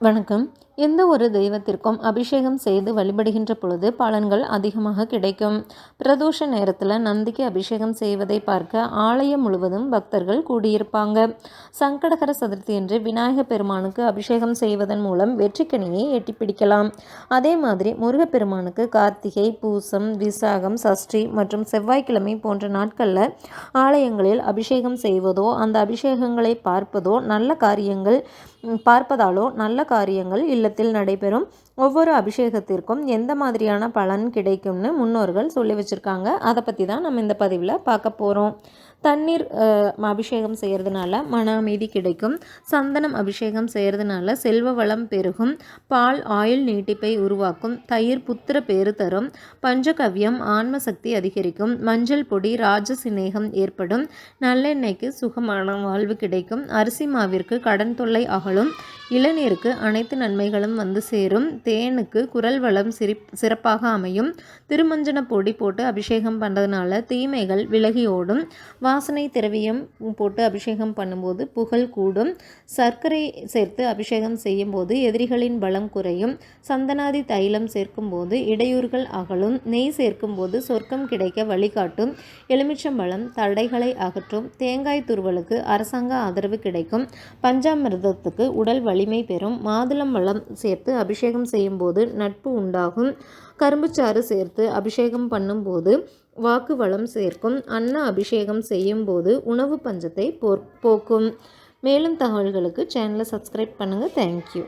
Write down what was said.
வணக்கம். எந்த ஒரு தெய்வத்திற்கும் அபிஷேகம் செய்து வழிபடுகின்ற பொழுது பலன்கள் அதிகமாக கிடைக்கும். பிரதோஷ நேரத்தில் நந்திக்கு அபிஷேகம் செய்வதை பார்க்க ஆலயம் முழுவதும் பக்தர்கள் கூடியிருப்பாங்க. சங்கடகர சதுர்த்தி என்று விநாயக பெருமானுக்கு அபிஷேகம் செய்வதன் மூலம் வெற்றிக்கனியை எட்டி பிடிக்கலாம். அதே மாதிரி முருகப்பெருமானுக்கு கார்த்திகை பூசம் விசாகம் சஷ்டி மற்றும் செவ்வாய்க்கிழமை போன்ற நாட்களில் ஆலயங்களில் அபிஷேகம் செய்வதோ அந்த அபிஷேகங்களை பார்ப்பதோ நல்ல காரியங்கள் பார்ப்பதாலோ நல்ல காரியங்கள் இல்லத்தில் நடைபெறும் ஒவ்வொரு அபிஷேகத்திற்கும் எந்த மாதிரியான பலன் கிடைக்கும்னு முன்னோர்கள் சொல்லி வச்சுருக்காங்க. அதை பற்றி தான் நம்ம இந்த பதிவில் பார்க்க போகிறோம் தண்ணீர் அபிஷேகம் செய்கிறதுனால மன அமைதி கிடைக்கும். சந்தனம் அபிஷேகம் செய்கிறதுனால செல்வ வளம் பெருகும். பால் ஆயில் நீட்டிப்பை உருவாக்கும். தயிர் புத்திர பேரு தரும். பஞ்சகவ்யம் ஆன்ம சக்தி அதிகரிக்கும். மஞ்சள் பொடி ராஜ சிநேகம் ஏற்படும். நல்லெண்ணெய்க்கு சுகமான வாழ்வு கிடைக்கும். அரிசி மாவிற்கு கடன் தொல்லை அகலும். இளநீருக்கு அனைத்து நன்மைகளும் வந்து சேரும். தேனுக்கு குரல் வளம் சிரி சிறப்பாக அமையும். திருமஞ்சன பொடி போட்டு அபிஷேகம் பண்ணுறதுனால தீமைகள் விலகி ஓடும். வாசனை திரவியம் போட்டு அபிஷேகம் பண்ணும்போது புகழ் கூடும். சர்க்கரை சேர்த்து அபிஷேகம் செய்யும் போது எதிரிகளின் பலம் குறையும். சந்தனாதி தைலம் சேர்க்கும்போது இடையூறுகள் அகலும். நெய் சேர்க்கும்போது சொர்க்கம் கிடைக்க வழிகாட்டும். எலுமிச்சம்பழம் தடைகளை அகற்றும். தேங்காய் துருவலுக்கு அரசாங்க ஆதரவு கிடைக்கும். பஞ்சாமிர்தத்துக்கு உடல் வலிமை பெறும். மாதுளம் வளம் சேர்த்து அபிஷேகம் செய்யும்போது நட்பு உண்டாகும். கரும்புச்சாறு சேர்த்து அபிஷேகம் பண்ணும்போது வாக்கு வளம் சேர்க்கும். அன்ன அபிஷேகம் செய்யும்போது உணவு பஞ்சத்தை போக்கும். மேலும் தகவல்களுக்கு சேனலை சப்ஸ்கிரைப் பண்ணுங்கள் தேங்க்யூ